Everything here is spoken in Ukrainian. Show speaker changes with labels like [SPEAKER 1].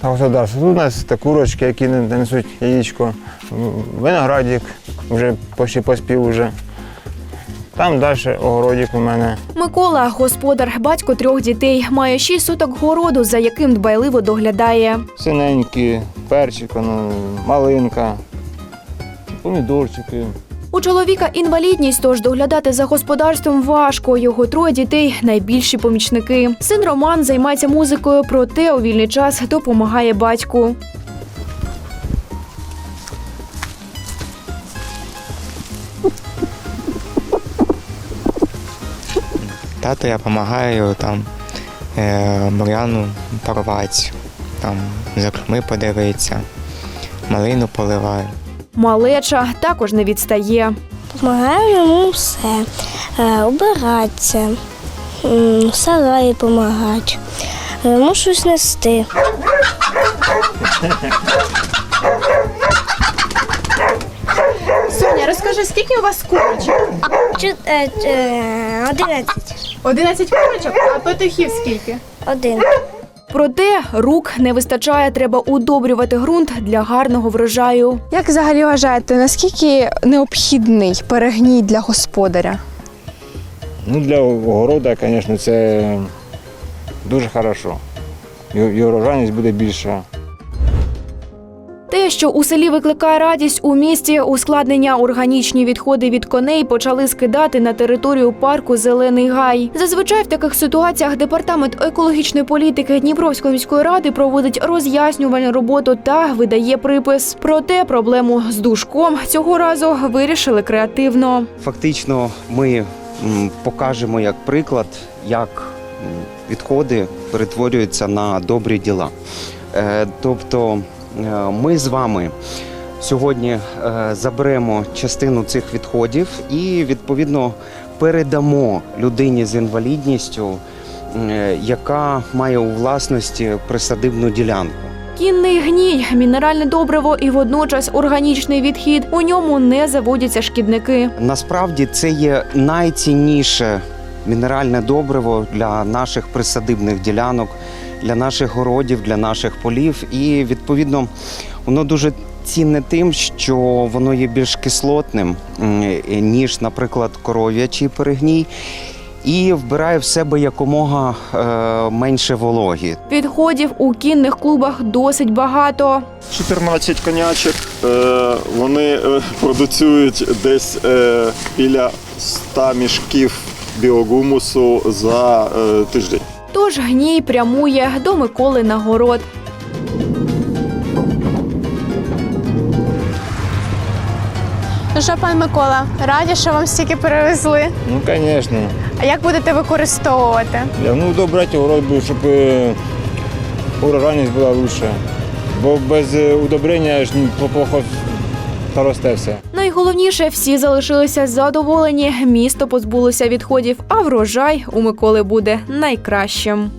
[SPEAKER 1] Та господарство. Тут у нас та курочки, які не- не несуть яєчко, виноградик, вже почти поспів уже. Там далі огородик у мене.
[SPEAKER 2] Микола, господар, батько трьох дітей, має шість суток городу, за яким дбайливо доглядає.
[SPEAKER 1] Синенькі, перчик, ну, малинка, помідорчики.
[SPEAKER 2] У чоловіка інвалідність, тож доглядати за господарством важко. Його троє дітей найбільші помічники. Син Роман займається музикою, проте у вільний час допомагає батьку.
[SPEAKER 3] Тато я допомагаю там е, бур'яну порвати, там за зокреми подивитися, малину поливаю.
[SPEAKER 2] Малеча також не відстає.
[SPEAKER 4] Помагаю йому все. Е, Убиратися, в сараї допомагати, йому щось нести.
[SPEAKER 5] Соня, розкажи, скільки у вас курочок?
[SPEAKER 4] Е, е, Одинадцять.
[SPEAKER 5] курочок, а петухів скільки?
[SPEAKER 4] Один.
[SPEAKER 2] Проте рук не вистачає, треба удобрювати ґрунт для гарного врожаю.
[SPEAKER 6] Як взагалі вважаєте, наскільки необхідний перегній для господаря?
[SPEAKER 1] Ну, для огорода, звісно, це дуже добре. Його врожайність урожайність буде більша.
[SPEAKER 2] Те, що у селі викликає радість у місті, ускладнення органічні відходи від коней почали скидати на територію парку Зелений гай. Зазвичай в таких ситуаціях департамент екологічної політики Дніпровської міської ради проводить роз'яснювальну роботу та видає припис. Проте проблему з душком цього разу вирішили креативно.
[SPEAKER 7] Фактично, ми покажемо як приклад, як відходи перетворюються на добрі діла. Е, Тобто ми з вами сьогодні е, заберемо частину цих відходів і відповідно передамо людині з інвалідністю, е, яка має у власності присадибну ділянку.
[SPEAKER 2] Кінний гній, мінеральне добриво і водночас органічний відхід. У ньому не заводяться шкідники.
[SPEAKER 7] Насправді це є найцінніше мінеральне добриво для наших присадибних ділянок, для наших городів, для наших полів. І відповідно воно дуже цінне тим, що воно є більш кислотним, ніж, наприклад, коров'ячий перегній. І вбирає в себе якомога е, менше вологі.
[SPEAKER 2] Відходів у кінних клубах досить багато.
[SPEAKER 8] 14 конячок. Е, Вони е, продуцюють десь е, біля 100 мішків біогумусу за е, тиждень.
[SPEAKER 2] Тож гній прямує до Миколи на город.
[SPEAKER 5] Ну що, пан Микола, раді, що вам стільки перевезли.
[SPEAKER 1] Ну, звісно.
[SPEAKER 5] А як будете використовувати?
[SPEAKER 1] Ну, добрати огород, щоб е, урожайність була краще. Бо без е, удобрення ж плохо росте все.
[SPEAKER 2] Найголовніше, всі залишилися задоволені. Місто позбулося відходів, а врожай у Миколи буде найкращим.